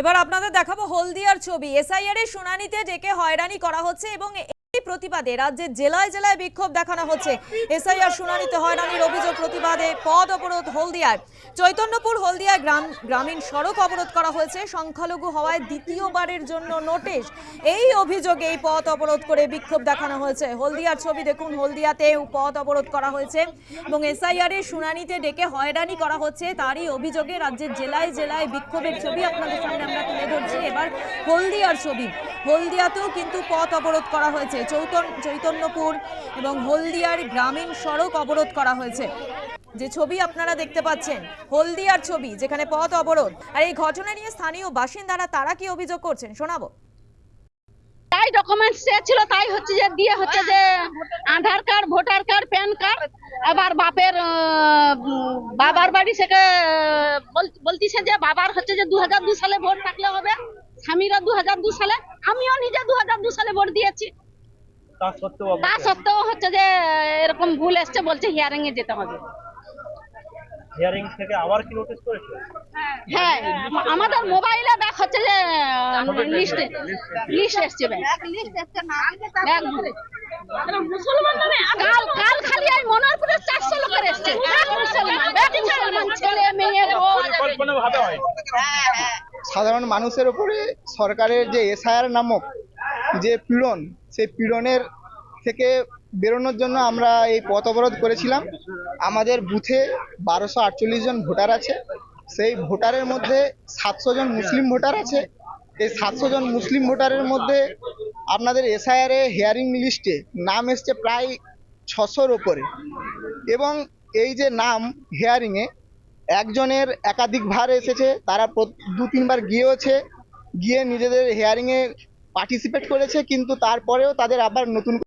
এবার আপনাদের দেখাবো হলদিয়ার ছবি। এসআইআর এর শুনানিতে ডেকে হয়রানি করা হচ্ছে এবং প্রতিবাদে রাজ্যের জেলায় জেলায় বিক্ষোভ দেখানো হচ্ছে। এসআইআর শুনানিতে হয়রানির অভিযোগ প্রতিবাদে পদ অবরোধ হলদিয়ায়। চৈতন্যপুর হলদিয়ায় গ্রাম গ্রামীণ সড়ক অবরোধ করা হয়েছে। সংখ্যালঘু হওয়ায় দ্বিতীয়বারের জন্য নোটিশ। এই অভিযোগে এই পথ অবরোধ করে বিক্ষোভ দেখানো হয়েছে। হলদিয়ার ছবি দেখুন। হলদিয়াতেও পথ অবরোধ করা হয়েছে এবং এসআইআর এর শুনানিতে ডেকে হয়রানি করা হচ্ছে। তারই অভিযোগে রাজ্যের জেলায় জেলায় বিক্ষোভের ছবি আপনাদের সামনে আমরা তুলে ধরছি। এবার হলদিয়ার ছবি। হলদিয়াতেও কিন্তু পথ অবরোধ করা হয়েছে। চৈতন চৈতন্যপুর এবং হলদিয়ার গ্রামীণ সড়ক অবরোধ করা হয়েছে। যে ছবি আপনারা দেখতে পাচ্ছেন হলদিয়ার ছবি যেখানে পথ অবরোধ। আর এই ঘটনা নিয়ে স্থানীয় বাসিন্দারা তারা কি অভিযোগ করছেন শোনাবো। তাই ডকুমেন্টস ছিল তাই হচ্ছে যে দিয়ে হচ্ছে যে Aadhaar card voter card PAN card আবার বাপের বাবার বাড়ি আহ, বলতিছে যে বাবার হচ্ছে যে দু সালে ভোট থাকলে হবে স্বামীরা দু সালে। আমিও নিজে দু হাজার দু সালে ভোট দিয়েছি। তা সত্ত্বেও হচ্ছে যে এরকম ভুল এসছে বলছে হিয়ারিং এ যেতে হবে। হিয়ারিং থেকে আবার কি নোটিশ করেছে? হ্যাঁ আমাদের মোবাইলে দেখ হচ্ছে যে লিস্ট লিস্ট এসছে ব্যাগ ব্যাগ ভরে। কাল কাল খালি এই মনোরপুরে চারশো লোকের এসছে। মুসলমান ব্যাগ মুসলমান ছেলে মেয়ে পরিকল্পনা ভাবে হয়। সাধারণ মানুষের উপরে সরকারের যে এসআইআর নামক যে পীড়ন, সেই পীড়নের থেকে বেরোনোর জন্য আমরা এই পথ অবরোধ করেছিলাম। আমাদের বুথে বারোশো আটচল্লিশ জন ভোটার আছে। সেই ভোটারের মধ্যে সাতশো জন মুসলিম ভোটার আছে। এই সাতশো জন মুসলিম ভোটারের মধ্যে আপনাদের এসআইআর হিয়ারিং লিস্টে নাম এসছে প্রায় ছশোর ওপরে। এবং এই যে নাম হেয়ারিংয়ে একজনের একাধিক ভার এসেছে, তারা দু তিনবার গিয়েওছে। গিয়ে নিজেদের হিয়ারিংয়ে পার্টিসিপেট করেছে কিন্তু তারপরেও তাদের আবার নতুন